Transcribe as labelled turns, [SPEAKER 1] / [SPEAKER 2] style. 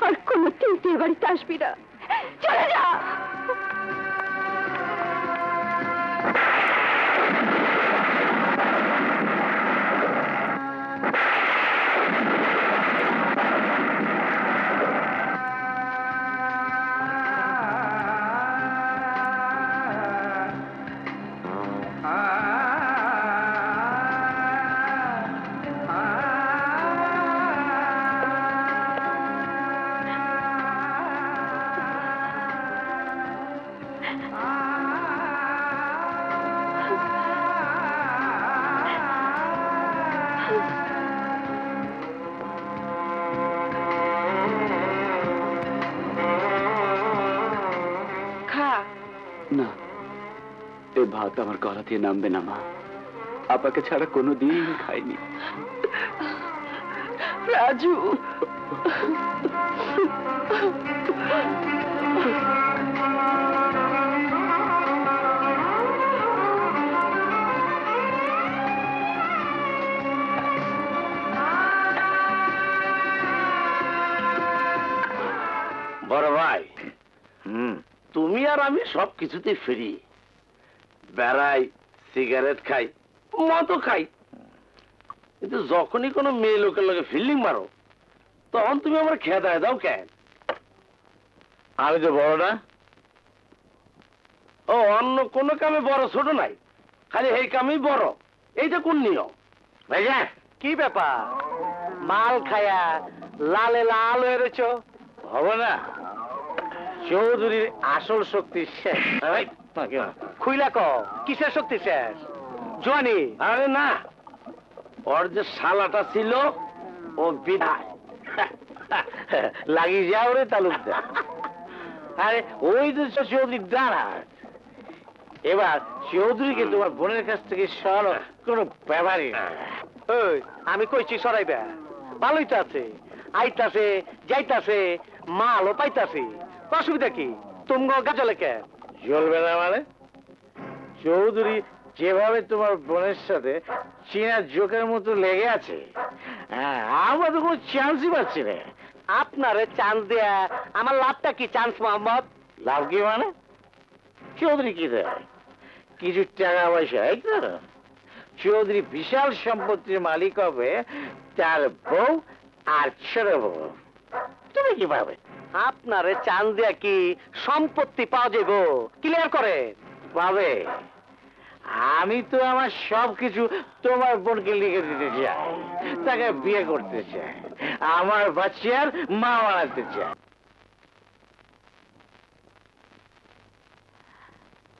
[SPEAKER 1] আর কোনো তুই বাড়িতে আসবি না। চলে যা! খা।
[SPEAKER 2] না এই ভাত আমার গলা দিয়ে নামবে না মা। আপাকে ছাড়া কোনো দিন খাইনি।
[SPEAKER 1] রাজু।
[SPEAKER 3] বড় ভাই তুমি আর আমি সব কিছুতে ফ্রি বেড়াই সিগারেট খাই মতো খাই। কিন্তু যখনই কোনো মেয়ে লোকের লগে ফিল্ডিং মারো তখন তুমি আমার খেদায় দাও কেন? আমি তো বড় না ও অন্য কোনো কামে বড় ছোট নাই। খালি এই কামেই বড়। এইটা কোন নিয়ম? ভাইয়া
[SPEAKER 4] কি ব্যাপার? মাল খায়া লালে লাল হয়ে রয়েছ?
[SPEAKER 3] হবে না। চৌধুরীর আসল শক্তি শেষ?
[SPEAKER 4] খুইলা ক কিসের শক্তি শেষ? জোয়ানি।
[SPEAKER 3] আরে না ওর যে শালাটা ছিল ও বিদায়। লাগি যাও রে তালুকদার। আরে ওই যে চৌধুরী দাঁড়ায় এবার চৌধুরীকে তোমার বোনের কাছ থেকে সরানো কোনো ব্যাপারই না।
[SPEAKER 4] ওই আমি কইছি সরাইবে। ভালোই তো আছে। আইতাছে যাইতাছে মালও পাইতাছে। অসুবিধা কি? তুমি গাজলে কে?
[SPEAKER 3] জ্বলবে না মানে? চৌধুরী যেভাবে তোমার বোনের সাথে চীনা জোকের মতো লেগে আছে হ্যাঁ, আমরা তো কোনো চান্সই পাচ্ছি না।
[SPEAKER 4] আপনারে চান্স দেয়া আমার লাভটা কি চান্স মোহাম্মদ?
[SPEAKER 3] লাভ কি মানে? চৌধুরী কি দেয় কিছু টাকা পয়সা এই তো। চৌধুরী বিশাল সম্পত্তির মালিক হবে তার বউ আর ছোট বউ। তুমি কি ভাবে?
[SPEAKER 4] আপনারে চান্স দেয়া কি সম্পত্তি পাওয়া যাইব ক্লিয়ার করে।
[SPEAKER 3] পাবে। আমি তো আমার সবকিছু তোমার বোনকে লিখে দিতে চাই। তাকে বিয়ে করতে চাই। আমার বাচ্চার মা বানাতে চাই।